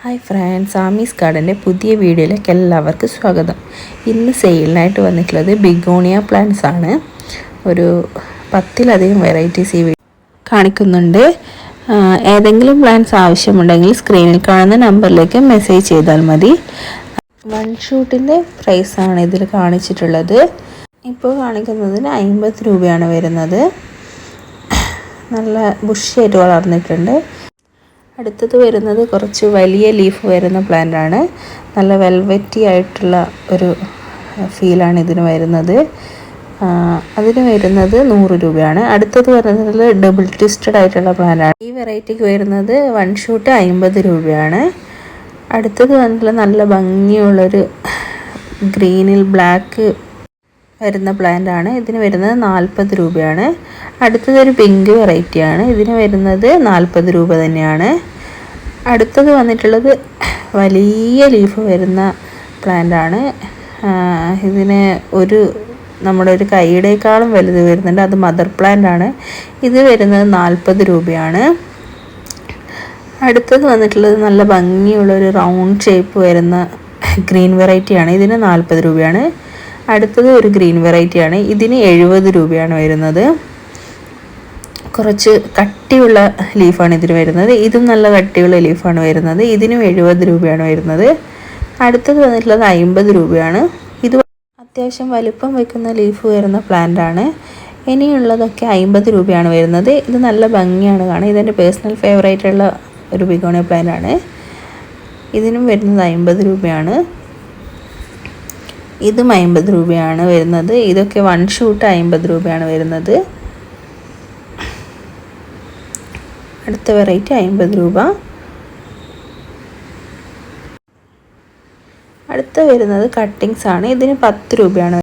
Hi friends Ami's ഗാർഡന്റെ പുതിയ വീഡിയോയിലേക്ക് എല്ലാവർക്കും സ്വാഗതം. ഇന്ന് സെയിലിനായിട്ട് വന്നിട്ടുള്ളത് ബിഗോണിയ പ്ലാന്റ്സ് ആണ്. ഒരു പത്തിലധികം വെറൈറ്റീസ് ഈ കാണിക്കുന്നുണ്ട്. ഏതെങ്കിലും പ്ലാന്റ്സ് ആവശ്യമുണ്ടെങ്കിൽ സ്ക്രീനിൽ കാണുന്ന നമ്പറിലേക്ക് മെസ്സേജ് ചെയ്താൽ മതി. വൺ ഷൂട്ടിന്റെ പ്രൈസാണ് ഇതിൽ കാണിച്ചിട്ടുള്ളത്. ഇപ്പോൾ കാണിക്കുന്നതിന് അമ്പത് രൂപയാണ് വരുന്നത്. നല്ല ബുഷിയായിട്ട് വളർന്നിട്ടുണ്ട്. അടുത്തത് വരുന്നത് കുറച്ച് വലിയ ലീഫ് വരുന്ന പ്ലാന്റ് ആണ്. നല്ല വെൽവെറ്റി ആയിട്ടുള്ള ഒരു ഫീലാണ് ഇതിന് വരുന്നത്. അതിന് വരുന്നത് നൂറ് രൂപയാണ്. അടുത്തത് വരുന്നത് ഡബിൾ ട്വിസ്റ്റഡ് ആയിട്ടുള്ള പ്ലാന്റാണ് ഈ വെറൈറ്റിക്ക് വരുന്നത് വൺ ഷൂട്ട് അമ്പത് രൂപയാണ്. അടുത്തത് വന്നിട്ടുള്ള നല്ല ഭംഗിയുള്ളൊരു ഗ്രീനിൽ ബ്ലാക്ക് വരുന്ന പ്ലാന്റ് ആണ്. ഇതിന് വരുന്നത് നാൽപ്പത് രൂപയാണ്. അടുത്തത് ഒരു പിങ്ക് വെറൈറ്റി ആണ്. ഇതിന് വരുന്നത് നാൽപ്പത് രൂപ തന്നെയാണ്. അടുത്തത് വന്നിട്ടുള്ളത് വലിയ ലീഫ് വരുന്ന പ്ലാന്റ് ആണ്. ഇതിന് ഒരു നമ്മുടെ ഒരു കൈയുടേക്കാളും വലുത് വരുന്നുണ്ട്. അത് മദർ പ്ലാന്റ് ആണ്. ഇത് വരുന്നത് നാൽപ്പത് രൂപയാണ്. അടുത്തത് വന്നിട്ടുള്ളത് നല്ല ഭംഗിയുള്ള ഒരു റൗണ്ട് ഷേപ്പ് വരുന്ന ഗ്രീൻ വെറൈറ്റിയാണ് ഇതിന് നാൽപ്പത് രൂപയാണ്. അടുത്തത് ഒരു ഗ്രീൻ വെറൈറ്റിയാണ് ഇതിന് എഴുപത് രൂപയാണ് വരുന്നത്. കുറച്ച് കട്ടിയുള്ള ലീഫാണ് ഇതിന് വരുന്നത്. ഇതും നല്ല കട്ടിയുള്ള ലീഫാണ് വരുന്നത്. ഇതിനും എഴുപത് രൂപയാണ് വരുന്നത്. അടുത്തത് വന്നിട്ടുള്ളത് അമ്പത് രൂപയാണ്. ഇത് അത്യാവശ്യം വലിപ്പം വെക്കുന്ന ലീഫ് വരുന്ന പ്ലാന്റ് ആണ്. ഇനിയുള്ളതൊക്കെ അമ്പത് രൂപയാണ് വരുന്നത്. ഇത് നല്ല ഭംഗിയാണ് കാണാൻ. ഇതെന്റെ പേഴ്സണൽ ഫേവറേറ്റ് ഉള്ള ഒരു ബിഗോണിയ പ്ലാന്റ് ആണ്. ഇതിനും വരുന്നത് അമ്പത് രൂപയാണ്. ഇതും അമ്പത് രൂപയാണ് വരുന്നത്. ഇതൊക്കെ വൺ ഷൂട്ട് അമ്പത് രൂപയാണ് വരുന്നത്. അടുത്ത വെറൈറ്റി അമ്പത് രൂപ. അടുത്ത വരുന്നത് കട്ടിങ്സ് ആണ്. ഇതിന് പത്ത് രൂപയാണ്